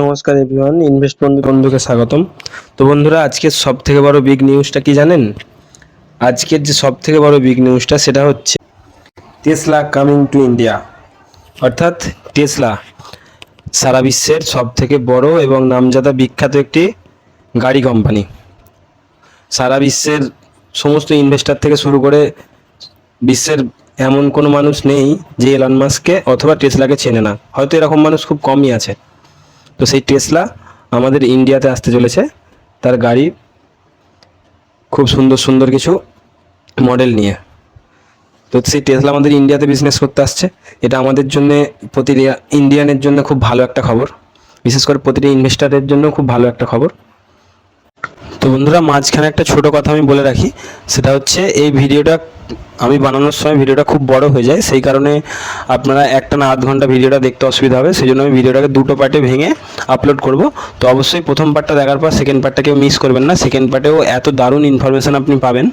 নমস্কার everyone invest বন্ধু বন্ধুকে স্বাগতম। তো বন্ধুরা, আজকের সব থেকে বড় বিগ নিউজটা কি জানেন? আজকের যে সব থেকে বড় বিগ নিউজটা সেটা হচ্ছে টেসলা কামিং টু ইন্ডিয়া অর্থাৎ টেসলা সারা বিশ্বের সব থেকে বড় এবং নামজাদা বিখ্যাত একটি গাড়ি কোম্পানি সারা বিশ্বের সমস্ত ইনভেস্টর থেকে শুরু করে বিশ্বের এমন কোনো মানুষ নেই যে এলন মাস্ককে অথবা টেসলাকে চেনে না। হয়তো এরকম মানুষ খুব কমই আছে। তো সেই টেসলা আমাদের ইন্ডিয়াতে আসতে চলেছে। তার গাড়ি খুব সুন্দর সুন্দর কিছু মডেল নিয়ে। তো সেই টেসলা আমাদের ইন্ডিয়াতে বিজনেস করতে আসছে। এটা আমাদের জন্য প্রতিটি ইন্ডিয়ানের জন্য খুব ভালো একটা খবর। বিশেষ করে প্রতিটি ইনভেস্টারের জন্য খুব ভালো একটা খবর। তো বন্ধুরা, মাঝখানে একটা ছোট কথা আমি বলে রাখি। সেটা হচ্ছে এই ভিডিওটা আমি বানানোর সময় ভিডিওটা খুব বড় হয়ে যায়, সেই কারণে আপনারা একটা না আধ ঘণ্টা ভিডিওটা দেখতে অসুবিধা হবে, সেই জন্য আমি ভিডিওটাকে দুটো পার্টে ভেঙে আপলোড করব। তো অবশ্যই প্রথম পার্টটা দেখার পর সেকেন্ড পার্টটা কেউ মিস করবেন না সেকেন্ড পার্টেও এত দারুণ ইনফরমেশান আপনি পাবেন,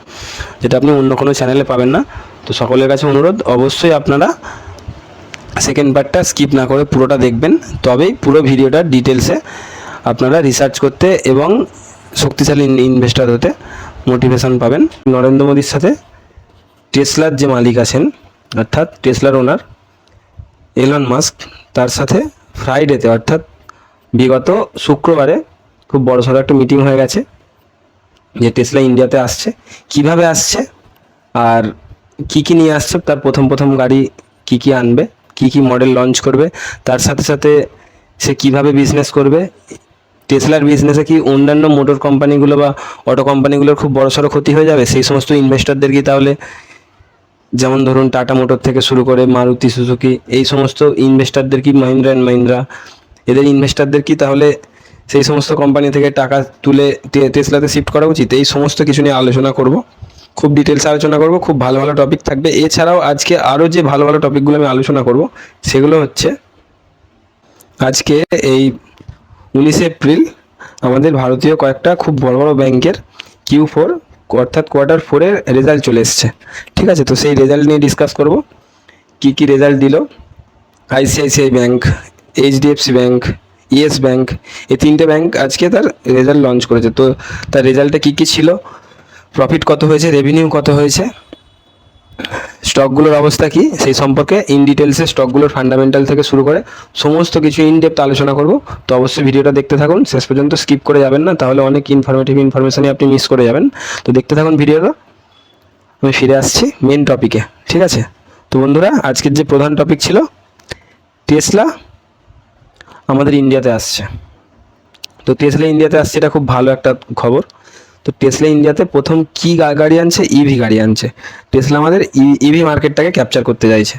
যেটা আপনি অন্য কোনো চ্যানেলে পাবেন না। তো সকলের কাছে অনুরোধ, অবশ্যই আপনারা সেকেন্ড পার্টটা স্কিপ না করে পুরোটা দেখবেন, তবেই পুরো ভিডিওটা ডিটেলসে আপনারা রিসার্চ করতে এবং শক্তিশালী ইনভেস্টার হতে মোটিভেশন পাবেন। নরেন্দ্র মোদীর সাথে টেসলার যে মালিক আছেন, অর্থাৎ টেসলার ওনার এলন মাস্ক তার সাথে ফ্রাইডেতে অর্থাৎ বিগত শুক্রবারে খুব বড়সড় একটা মিটিং হয়ে গেছে, যে টেসলা ইন্ডিয়াতে আসছে। কীভাবে আসছে আর কি কি নিয়ে আসছে, তার প্রথম প্রথম গাড়ি কি কি আনবে, কি কি মডেল লঞ্চ করবে, তার সাথে সাথে সে কীভাবে বিজনেস করবে টেসলার বিজনেসে কি অন্যান্য মোটর কোম্পানিগুলো বা অটো কোম্পানিগুলোর খুব বড়সড় ক্ষতি হয়ে যাবে, সেই সমস্ত ইনভেস্টরদের কি তাহলে যেমন ধরুন টাটা মোটর থেকে শুরু করে মারুতি সুজুকি, এই সমস্ত ইনভেস্টরদের কি মাহিন্দ্রা অ্যান্ড মাহিন্দ্রা? এদের ইনভেস্টারদের কি তাহলে সেই সমস্ত কোম্পানি থেকে টাকা তুলে টেসলাতে শিফট করা উচিত? এই সমস্ত কিছু নিয়ে আলোচনা করব। খুব ডিটেলস আলোচনা করব, খুব ভালো ভালো টপিক থাকবে। এছাড়াও আজকে আরও যে ভালো ভালো টপিকগুলো আমি আলোচনা করব, সেগুলো হচ্ছে আজকে এই উনিশে এপ্রিল আমাদের ভারতীয় কয়েকটা খুব বড় বড় ব্যাংকের কিউ ফোর অর্থাৎ কোয়ার্টার ফোরের রেজাল্ট চলে এসছে। ঠিক আছে? তো সেই রেজাল্ট নিয়ে ডিসকাস করব। কি কি রেজাল্ট দিল? ICICI bank HDFC bank yes bank এই তিনটে ব্যাঙ্ক আজকে তার রেজাল্ট লঞ্চ করেছে। তো তার রেজাল্টে কী কী ছিল? প্রফিট কত হয়েছে? রেভিনিউ কত হয়েছে? স্টকগুলোর অবস্থা কি? সেই সম্পর্কে ইন ডিটেলসে স্টকগুলোর ফান্ডামেন্টাল থেকে শুরু করে সমস্ত কিছু ইন আলোচনা করব। তো অবশ্যই ভিডিওটা দেখতে থাকুন। শেষ পর্যন্ত স্কিপ করে যাবেন না, তাহলে অনেক ইনফরমেটিভ ইনফরমেশনই আপনি মিস করে যাবেন। তো দেখতে থাকুন ভিডিওটা। আমি ফিরে আসছি মেন টপিকে ঠিক আছে? তো বন্ধুরা, আজকের যে প্রধান টপিক ছিল টেসলা আমাদের ইন্ডিয়াতে আসছে। তো টেসলা ইন্ডিয়াতে আসছে এটা খুব ভালো একটা খবর। তো টেসলা ইন্ডিয়াতে প্রথম কি গাড়ি আনছে? ইভি গাড়ি আনছে। টেসলা আমাদের ইভি মার্কেটটাকে ক্যাপচার করতে চাইছে।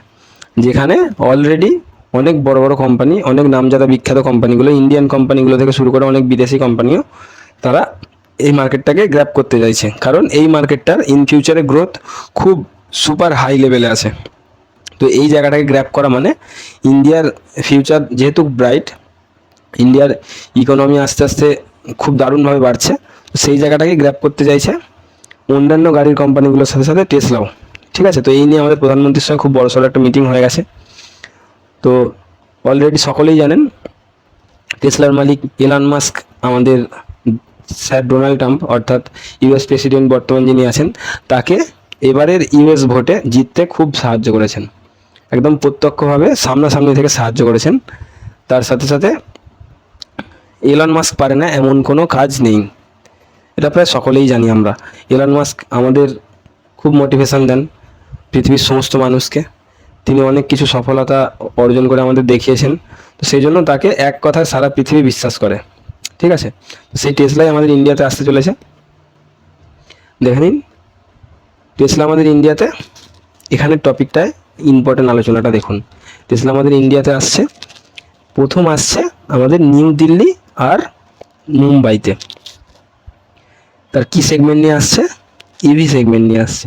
যেখানে অলরেডি অনেক বড় বড় কোম্পানি অনেক নামজাদা বিখ্যাত কোম্পানিগুলো ইন্ডিয়ান কোম্পানিগুলো থেকে শুরু করে অনেক বিদেশি কোম্পানিও তারা এই মার্কেটটাকে গ্র্যাপ করতে চাইছে। কারণ এই মার্কেটটার ইন ফিউচারে গ্রোথ খুব সুপার হাই লেভেলে আছে। তো এই জায়গাটাকে গ্র্যাপ করা মানে ইন্ডিয়ার ফিউচার যেহেতু ব্রাইট ইন্ডিয়ার ইকোনমি আস্তে আস্তে খুব দারুণভাবে বাড়ছে। সেই জায়গাটাকে গ্র্যাপ করতে চাইছে। অন্যান্য গাড়ির কোম্পানিগুলোর সাথে সাথে টেসলাও ঠিক আছে? তো এই নিয়ে আমাদের প্রধানমন্ত্রীর সঙ্গে খুব বড়সড় একটা মিটিং হয়ে গেছে। তো অলরেডি সকলেই জানেন টেসলার মালিক এলান মাস্ক আমাদের স্যার ডোনাল্ড ট্রাম্প, অর্থাৎ ইউএস প্রেসিডেন্ট বর্তমান যিনি আছেন, তাকে এবারের ইউএস ভোটে জিততে খুব সাহায্য করেছেন। একদম প্রত্যক্ষভাবে সামনাসামনি থেকে সাহায্য করেছেন। তার সাথে সাথে এলন মাস্ক পারে না, এমন কোনো কাজ নেই। এটা প্রায় সকলেই জানি আমরা। এলন মাস্ক আমাদের খুব মোটিভেশন দেন পৃথিবীর সমস্ত মানুষকে। তিনি অনেক কিছু সফলতা অর্জন করে আমাদের দেখিয়েছেন। তো সেই জন্য তাকে এক কথায় সারা পৃথিবী বিশ্বাস করে। ঠিক আছে? সেই টেসলাই আমাদের ইন্ডিয়াতে আসতে চলেছে। দেখে নিন টেসলা আমাদের ইন্ডিয়াতে এখানের টপিকটায় ইম্পর্টেন্ট আলোচনাটা দেখুন। টেসলা আমাদের ইন্ডিয়াতে আসছে, প্রথম আসছে আমাদের নিউ দিল্লি আর মুম্বাইতে তার কি সেগমেন্ট নিয়ে আসছে? ইভি সেগমেন্ট নিয়ে আসছে।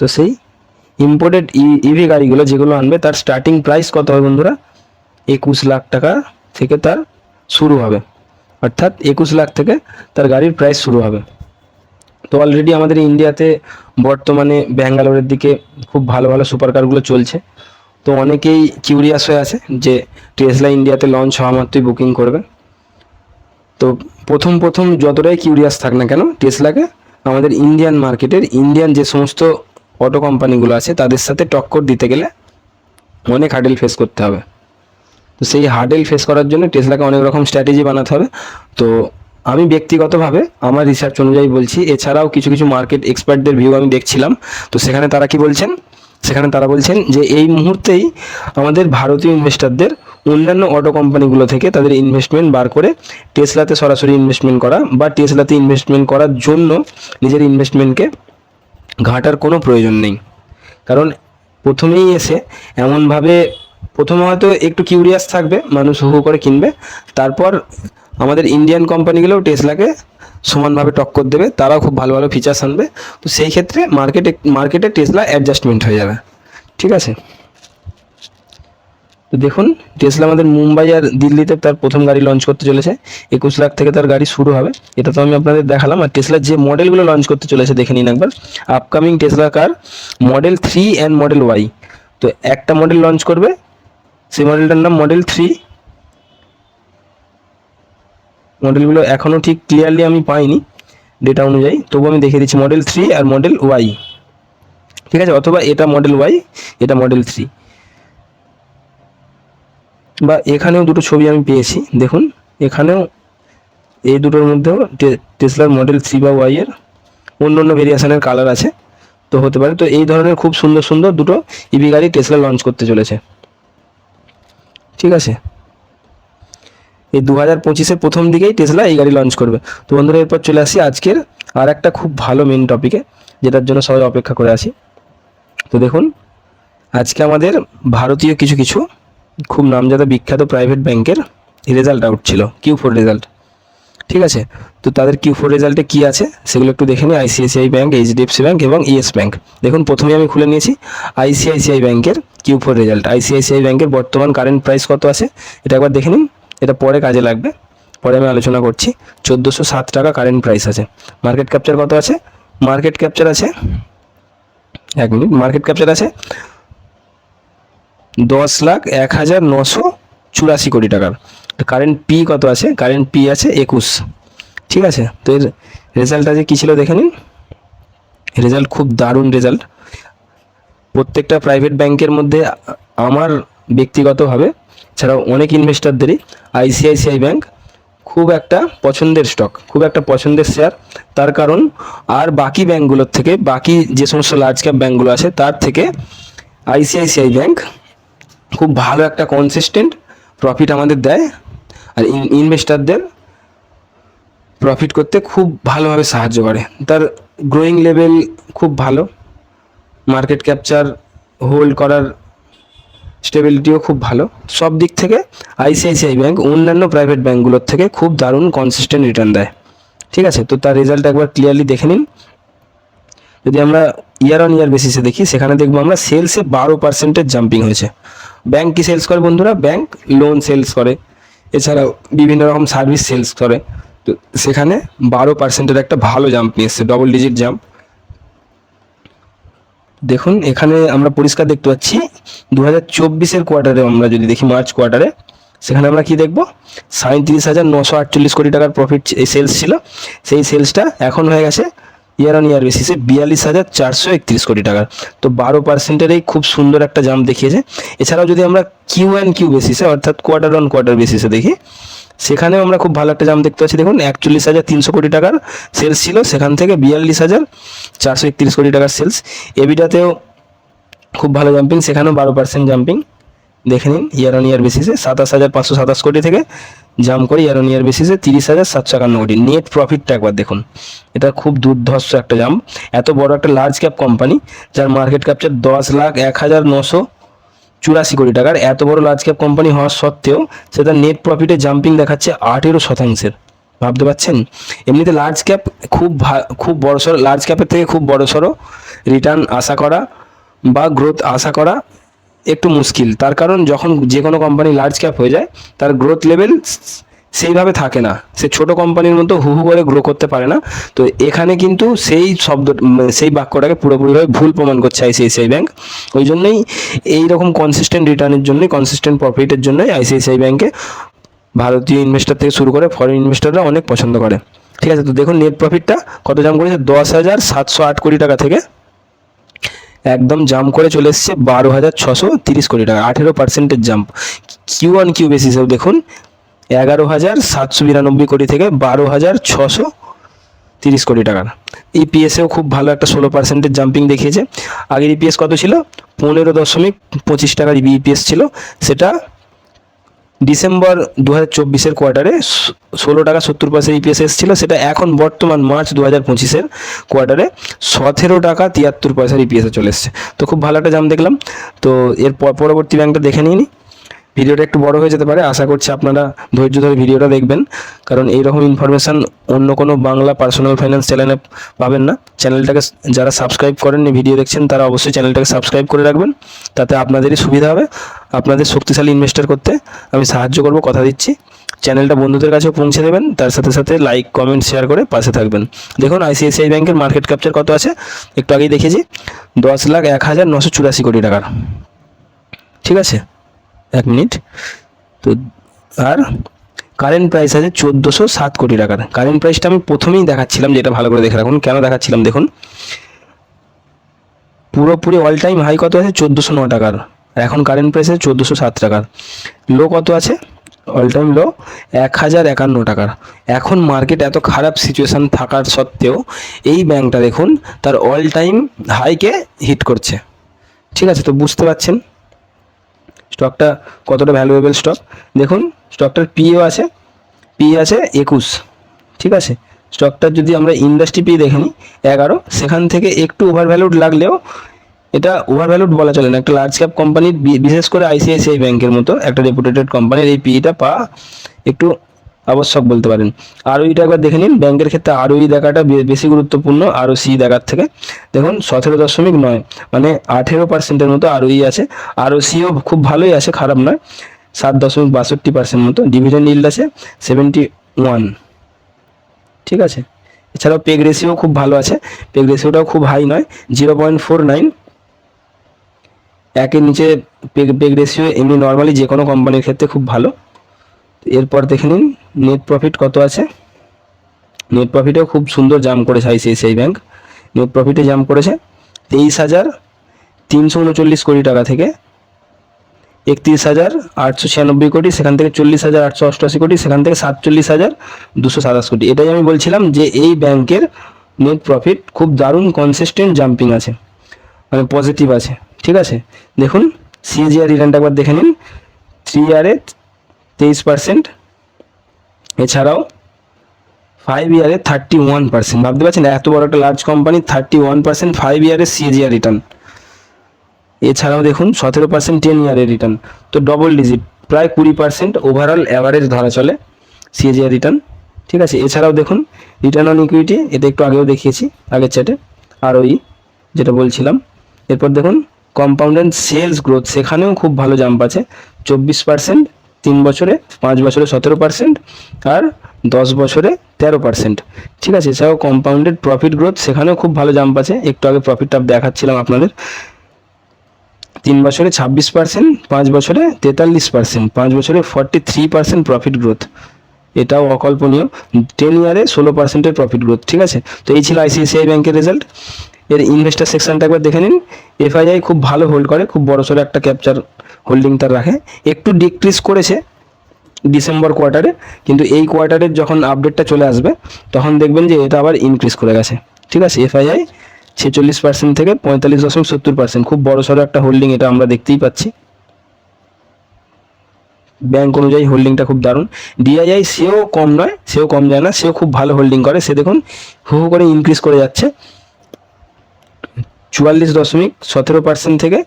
তো সেই ইম্পোর্টেড ইভি গাড়িগুলো যেগুলো আনবে, তার স্টার্টিং প্রাইস কত হবে বন্ধুরা? একুশ লাখ টাকা থেকে তার শুরু হবে। অর্থাৎ একুশ লাখ থেকে তার গাড়ির প্রাইস শুরু হবে। তো অলরেডি আমাদের ইন্ডিয়াতে বর্তমানে ব্যাঙ্গালোরের দিকে খুব ভালো ভালো সুপার কারগুলো চলছে। তো অনেকেই কিউরিয়াস হয়ে আছে যে টেসলা ইন্ডিয়াতে লঞ্চ হওয়া মাত্রই বুকিং করবে। তো প্রথম প্রথম যতটাই কিউরিয়াস থাক না কেন টেসলাকে আমাদের ইন্ডিয়ান মার্কেটের ইন্ডিয়ান যে সমস্ত অটো কোম্পানিগুলো আছে, তাদের সাথে টক্কর দিতে গেলে অনেক হার্ডেল ফেস করতে হবে। তো সেই হার্ডেল ফেস করার জন্য টেসলাকে অনেক রকম স্ট্র্যাটেজি বানাতে হবে। তো আমি ব্যক্তিগতভাবে আমার রিসার্চ অনুযায়ী বলছি, এছাড়াও কিছু কিছু মার্কেট এক্সপার্টদের ভিউ আমি দেখছিলাম। তো সেখানে তারা কি বলছেন? সেখানে তারা বলছেন যে এই মুহূর্তেই আমাদের ভারতীয় ইনভেস্টরদের অন্যান্য অটো কোম্পানিগুলো থেকে তাদের ইনভেস্টমেন্ট বার করে টেসলাতে সরাসরি ইনভেস্টমেন্ট করা বা টেসলাতে ইনভেস্টমেন্ট করার জন্য নিজের ইনভেস্টমেন্টকে ঘাটার কোনো প্রয়োজন নেই। কারণ প্রথমেই এসে এমনভাবে প্রথমে হয়তো একটু কিউরিয়াস থাকবে, মানুষ হু করে কিনবে, তারপর আমাদের ইন্ডিয়ান কোম্পানিগুলোও টেসলাকে সমানভাবে টক্কর দেবে, তারাও খুব ভালো ভালো ফিচার্স আনবে। তো সেই ক্ষেত্রে মার্কেটে মার্কেটে টেসলা অ্যাডজাস্টমেন্ট হয়ে যাবে। ঠিক আছে? তো দেখুন টেসলা আমাদের মুম্বাই আর দিল্লিতে তার প্রথম গাড়ি লঞ্চ করতে চলেছে। একুশ লাখ থেকে তার গাড়ি শুরু হবে। এটা তো আমি আপনাদের দেখালাম। আর টেসলার যে মডেলগুলো লঞ্চ করতে চলেছে, দেখে নিন একবার। Upcoming Tesla car model three and model Y তো একটা মডেল লঞ্চ করবে। সেই মডেলটার নাম মডেল থ্রি মডেলগুলো এখনও ঠিক ক্লিয়ারলি আমি পাইনি ডেটা অনুযায়ী। তবু আমি দেখিয়ে দিচ্ছি মডেল থ্রি আর মডেল ওয়াই ঠিক আছে? অথবা এটা মডেল ওয়াই এটা মডেল থ্রি বা এখানেও দুটো ছবি আমি পেয়েছি, দেখুন। এখানেও এই দুটোর মধ্যেও টেসলার মডেল থ্রি বা ওয়াই এর অন্য অন্য ভেরিয়েশনের কালার আছে। তো হতে পারে, তো এই ধরনের খুব সুন্দর সুন্দর দুটো ইভি গাড়ি টেসলা লঞ্চ করতে চলেছে। ঠিক আছে? এই দু হাজার পঁচিশের প্রথম দিকেই টেসলা এই গাড়ি লঞ্চ করবে। তো বন্ধুরা, এরপর চলে আসি আজকের আর একটা খুব ভালো মেন টপিকে যেটার জন্য সবাই অপেক্ষা করে আছি। তো দেখুন, আজকে আমাদের ভারতীয় কিছু কিছু খুব নামজাদা বিখ্যাত প্রাইভেট ব্যাংকের রেজাল্ট আউট ছিল কিউ ফোর রেজাল্ট ঠিক আছে? তো তাদের কিউ ফোর রেজাল্টে কী আছে? সেগুলো একটু দেখে নিই। আইসিআইসিআই ব্যাঙ্ক এইচডিএফসি ব্যাঙ্ক এবং ইয়েস ব্যাঙ্ক দেখুন প্রথমে আমি খুলে নিয়েছি। আইসিআইসিআই ব্যাঙ্কের কিউ ফোর রেজাল্ট আইসিআইসিআই ব্যাঙ্কের বর্তমান কারেন্ট প্রাইস কত আছে? এটা একবার দেখে নিন। এটা পরে কাজে লাগবে। পরে আমি আলোচনা করছি। চোদ্দোশো সাত টাকা কারেন্ট প্রাইস আছে। মার্কেট ক্যাপচার কত আছে? মার্কেট ক্যাপচার আছে, এক মিনিট মার্কেট ক্যাপচার আছে দশ লাখ এক হাজার নশো চুরাশি কোটি টাকার। কারেন্ট পি কত আছে? কারেন্ট পি আছে একুশ। ঠিক আছে? তো এর রেজাল্ট আজকে কী ছিল দেখে নিন। রেজাল্ট খুব দারুণ রেজাল্ট প্রত্যেকটা প্রাইভেট ব্যাংকের মধ্যে আমার ব্যক্তিগতভাবে ছাড়াও অনেক ইনভেস্টরদেরই আইসিআইসিআই ব্যাংক খুব একটা পছন্দের স্টক খুব একটা পছন্দের শেয়ার তার কারণ আর বাকি ব্যাংকগুলোর থেকে, বাকি যে সমস্ত লার্জ ক্যাপ ব্যাংকগুলো আছে, তার থেকে আইসিআইসিআই ব্যাংক খুব ভালো একটা কনসিস্টেন্ট প্রফিট আমাদের দেয় আর ইনভেস্টারদের প্রফিট করতে খুব ভালোভাবে সাহায্য করে। তার গ্রোয়িং লেভেল খুব ভালো মার্কেট ক্যাপচার হোল্ড করার স্টেবিলিটিও খুব ভালো। সব দিক থেকে আইসিআইসিআই ব্যাংক অন্যান্য প্রাইভেট ব্যাঙ্কগুলোর থেকে খুব দারুণ কনসিস্টেন্ট রিটার্ন দেয়। ঠিক আছে? তো তার রেজাল্ট একবার ক্লিয়ারলি দেখে নিন। যদি আমরা ইয়ার অন ইয়ার বেসিসে দেখি, সেখানে দেখব আমরা সেলসে বারো পার্সেন্টের জাম্পিং হয়েছে। ব্যাংক কি সেলস করে বন্ধুরা? ব্যাংক লোন সেলস করে। এছাড়াও বিভিন্ন রকম সার্ভিস সেলস করে। তো সেখানে বারো পার্সেন্টের একটা ভালো জাম্প নিয়ে ডবল ডিজিট জাম্প দেখুন, এখানে আমরা পরিষ্কার দেখতে পাচ্ছি দু হাজার চব্বিশের কোয়ার্টারে আমরা যদি দেখি মার্চ কোয়ার্টারে সেখানে আমরা কি দেখব? সাঁত্রিশ হাজার নশো আটচল্লিশ কোটি টাকার প্রফিট সেলস ছিল। সেই সেলসটা এখন হয়ে গেছে ইয়ার অন ইয়ার বেসিসে বিয়াল্লিশ হাজার চারশো একত্রিশ কোটি টাকার তো বারো পার্সেন্টের এই খুব সুন্দর একটা জাম্প দেখিয়েছে। এছাড়াও যদি আমরা কিউ অ্যান্ড কিউ বেসিসে অর্থাৎ কোয়ার্টার অন কোয়ার্টার বেসিসে দেখি, সেখানেও আমরা খুব ভালো একটা জাম দেখতে পাচ্ছি। দেখুন, একচল্লিশ হাজার তিনশো কোটি টাকার সেলস ছিল, সেখান থেকে বিয়াল্লিশ হাজার চারশো একত্রিশ কোটি টাকার সেলস এবিটাতেও খুব ভালো জাম্পিং সেখানেও বারো পার্সেন্ট জাম্পিং দেখে নিন ইয়ার অন ইয়ার বেসিসে সাতাশ হাজার পাঁচশো সাতাশ কোটি থেকে জাম্প করে ইয়ার অন ইয়ার বেসিসে তিরিশ হাজার সাতশো একান্ন কোটি। নেট প্রফিটটা একবার দেখুন। এটা খুব দুর্ধর্ষ একটা জাম্প এত বড় একটা লার্জ ক্যাপ কোম্পানি যার মার্কেট ক্যাপচার দশ লাখ এক হাজার নশো চুরাশি কোটি টাকার। এত বড় লার্জ ক্যাপ কোম্পানি হওয়ার সত্ত্বেও সেটা নেট প্রফিটে জাম্পিং দেখাচ্ছে আঠেরো শতাংশের। ভাবতে পারছেন? এমনিতে লার্জ ক্যাপ খুব খুব বড়সড় লার্জ ক্যাপের থেকে খুব বড়সড় রিটার্ন আশা করা বা গ্রোথ আশা করা একটু মুশকিল। তার কারণ যখন যে কোনো কোম্পানি লার্জ ক্যাপ হয়ে যায়, তার গ্রোথ লেভেল সেইভাবে থাকে না। সে ছোট কোম্পানির মতো হু হু করে গ্রো করতে পারে না। তো এখানে কিন্তু সেই শব্দ, সেই বাক্যটাকে পুরোপুরিভাবে ভুল প্রমাণ করছে আইসিআইসিআই ব্যাংক ওই জন্যই এই রকম কনসিস্টেন্ট রিটার্নের জন্যই কনসিস্টেন্ট প্রফিটের জন্যই আইসিআইসিআই ব্যাংকে ভারতীয় ইনভেস্টর থেকে শুরু করে ফরেন ইনভেস্টররা অনেক পছন্দ করে। ঠিক আছে? তো দেখুন নেট প্রফিটটা কত জাম্প করেছে? দশ হাজার সাতশো আট কোটি টাকা থেকে একদম জাম্প করে চলে এসছে বারো হাজার ছশো তিরিশ কোটি টাকা, আঠেরো পার্সেন্টের jump Q one Q basis দেখুন, এগারো হাজার সাতশো বিরানব্বই কোটি থেকে বারো হাজার ছশো তিরিশ কোটি টাকার ইপিএসেও খুব ভালো একটা ষোলো পার্সেন্টের জাম্পিং দেখিয়েছে। আগের ইপিএস কত ছিল? পনেরো দশমিক পঁচিশ টাকার ইপিএস ছিল। সেটা ডিসেম্বর দু হাজার চব্বিশের কোয়ার্টারে ষোলো টাকা সত্তর পয়সা ইপিএস এসেছিল। সেটা এখন বর্তমান মার্চ দু হাজার পঁচিশের কোয়ার্টারে সতেরো টাকা তিয়াত্তর পয়সার ইপিএসে চলে এসছে। তো খুব ভালো একটা জাম দেখলাম। তো এর পরবর্তী ব্যাংকটা দেখে নিই ভিডিওটা একটু বড় হয়ে যেতে পারে। আশা করছি আপনারা ধৈর্য ধরে ভিডিওটা দেখবেন। কারণ এইরকম ইনফরমেশান অন্য কোনো বাংলা পার্সোনাল ফাইন্যান্স চ্যানেলে পাবেন না। চ্যানেলটাকে যারা সাবস্ক্রাইব করেননি, ভিডিও দেখছেন, তারা অবশ্যই চ্যানেলটাকে সাবস্ক্রাইব করে রাখবেন। তাতে আপনাদেরই সুবিধা হবে। আপনাদের শক্তিশালী ইনভেস্টার করতে আমি সাহায্য করব, কথা দিচ্ছি। চ্যানেলটা বন্ধুদের কাছেও পৌঁছে দেবেন। তার সাথে সাথে লাইক কমেন্ট শেয়ার করে পাশে থাকবেন। দেখুন আইসিআইসিআই ব্যাংকের মার্কেট ক্যাপচার কত আছে? একটু আগেই দেখেছি দশ লাখ এক হাজার নশো চুরাশি কোটি টাকার। ঠিক আছে? এক মিনিট। তো আর কারেন্ট প্রাইস আছে চোদ্দোশো সাত কোটি টাকার কারেন্ট প্রাইসটা আমি প্রথমেই দেখাচ্ছিলাম, যেটা ভালো করে দেখে রাখুন। কেন দেখাচ্ছিলাম? দেখুন। পুরোপুরি অল টাইম হাই কত আছে? চোদ্দোশো ন টাকার। এখন কারেন্ট প্রাইস আছে চোদ্দোশো সাত টাকার। লো কত আছে? অল টাইম লো এক হাজার একান্ন টাকার। এখন মার্কেট এত খারাপ সিচুয়েশান থাকার সত্ত্বেও এই ব্যাংকটা দেখুন, তার অল টাইম হাইকে হিট করছে। ঠিক আছে, তো বুঝতে পারছেন? স্টকটা কতটা ভ্যালুয়েবল স্টক দেখুন স্টকটার পিও আছে পি আছে একুশ, ঠিক আছে? স্টকটার যদি আমরা ইন্ডাস্ট্রি পি দেখে নিই, এগারো, সেখান থেকে একটু ওভার ভ্যালুড লাগলেও এটা ওভার ভ্যালুড বলা চলে না। একটা লার্জ ক্যাপ কোম্পানির বিশেষ করে আইসিআইসিআই ব্যাংকের মতো একটা রেপুটেটেড কোম্পানির এই পিটা পা একটু আবশ্যক বলতে পারেন। আর ওইটা একবার দেখে নিন। ব্যাংকের ক্ষেত্রে আর ওই দেখাটা বেশি গুরুত্বপূর্ণ আর সি দেখার থেকে। দেখুন, সতেরো দশমিক নয় মানে আঠেরো পার্সেন্টের মতো আর ওই আছে। আর সিও খুব ভালোই আছে, খারাপ নয়। সাত দশমিক বাষট্টি পার্সেন্ট মতো। ডিভিডেন্ড ইল্ড আছে সেভেন্টি ওয়ান। ঠিক আছে? এছাড়াও পেগ রেশিও খুব ভালো আছে। পেগ রেশিওটাও খুব হাই নয়, জিরো পয়েন্ট ফোর নাইন। একের নিচে পেগ পেগ রেশিও এমনি নর্মালি যে কোনো কোম্পানির ক্ষেত্রে খুব ভালো। এরপর দেখে নিন নেট প্রফিট কত আছে? নেট প্রফিটেও খুব সুন্দর জাম করেছে আইসিআইসিআই ব্যাংক নেট প্রফিটে জাম করেছে তেইশ হাজার তিনশো উনচল্লিশ কোটি টাকা থেকে। একত্রিশ হাজার আটশো ছিয়ানব্বই কোটি, সেখান থেকে চল্লিশ হাজার আটশো অষ্টআশি কোটি, সেখান থেকে সাতচল্লিশ হাজার দুশো সাতাশ কোটি। এটাই আমি বলছিলাম যে এই ব্যাংকের নেট প্রফিট খুব দারুণ কনসিস্টেন্ট জাম্পিং আছে মানে পজিটিভ আছে। ঠিক আছে? দেখুন সিএজিআর রিটার্নটা একবার দেখে নিন। থ্রি ইয়ারে তেইশ পার্সেন্ট এছাড়াও ফাইভ ইয়ারে থার্টি ওয়ান পার্সেন্ট ভাবতে পারছেন এত বড় একটা large company thirty one percent five ইয়ারে সিএজিআর রিটার্ন এছাড়াও দেখুন, সতেরো পার্সেন্ট টেন ইয়ারের রিটার্ন তো ডবল ডিজিট প্রায় কুড়ি পার্সেন্ট ওভারঅল অ্যাভারেজ ধরা চলে সিএজিআর রিটার্ন ঠিক আছে, এছাড়াও দেখুন রিটার্ন অন ইকুইটি এটা একটু আগেও দেখিয়েছি, আগের চ্যাটে আর ওই যেটা বলছিলাম। এরপর দেখুন কম্পাউন্ডেড সেলস গ্রোথ সেখানেও খুব ভালো জাম্প আছে, চব্বিশ পার্সেন্ট তিন বছরে, পাঁচ বছরে সতেরো পার্সেন্ট আর দশ বছরে তেরো পার্সেন্ট ঠিক আছে, এছাড়াও কম্পাউন্ডেড প্রফিট গ্রোথ সেখানেও খুব ভালো জাম্প আছে। একটু আগে প্রফিটটা দেখাচ্ছিলাম আপনাদের। তিন বছরে ছাব্বিশ পার্সেন্ট পাঁচ বছরে তেতাল্লিশ পার্সেন্ট পাঁচ বছরে forty three percent profit growth এটাও অকল্পনীয়। টেন ইয়ারে ষোলো পার্সেন্টের প্রফিট গ্রোথ ঠিক আছে? তো এই ছিল আইসিআইসিআই ব্যাংকের রেজাল্ট এর ইনভেস্টার সেকশনটা একবার দেখে নিন। এফআইআই খুব ভালো হোল্ড করে, খুব বড় সড়ো একটা ক্যাপচার হোল্ডিং তার রাখে। একটু ডিক্রিজ করেছে ডিসেম্বর কোয়ার্টারে কিন্তু এই কোয়ার্টারের যখন আপডেটটা চলে আসবে, তখন দেখবেন যে এটা আবার ইনক্রিজ করে গেছে। ঠিক আছে? এফআইআই ছেচল্লিশ পার্সেন্ট থেকে পঁয়তাল্লিশ দশমিক সত্তর পার্সেন্ট খুব বড় সড়ো একটা হোল্ডিং এটা আমরা দেখতেই পাচ্ছি। ব্যাংক অনুযায়ী হোল্ডিংটা খুব দারুণ। ডিআইআই সেও কম নয়, সেও কম যায় না, সেও খুব ভালো হোল্ডিং করে। সে দেখুন, হু হু করে ইনক্রিজ করে যাচ্ছে। চুয়াল্লিশ দশমিক সতেরো পার্সেন্ট থেকে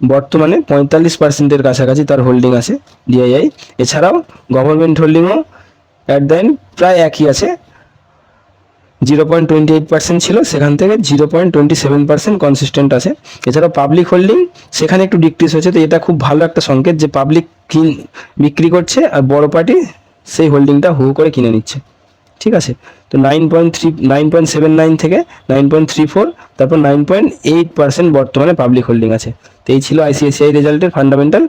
বর্তমানে পঁয়তাল্লিশ পার্সেন্টের কাছাকাছি তার হোল্ডিং আছে ডিআইআই এছাড়াও গভর্নমেন্ট হোল্ডিংও অ্যাট এন্ড প্রায় একই আছে। Zero point twenty eight percent ছিল, সেখান থেকে zero point twenty seven percent consistent আছে। এছাড়াও পাবলিক হোল্ডিং সেখানে একটু ডিক্রিজ হয়েছে, তো এটা খুব ভালো একটা সংকেত যে পাবলিক কিন, বিক্রি করছে আর বড় পার্টি সেই হোল্ডিংটা হু করে কিনে নিচ্ছে। ঠিক আছে? তো nine point three nine point seven nine থেকে নাইন পয়েন্ট থ্রি ফোর তারপর নাইন পয়েন্ট এইট পার্সেন্ট বর্তমানে পাবলিক হোল্ডিং আছে। তো এই ছিল আইসিআইসিআই রেজাল্টের ফান্ডামেন্টাল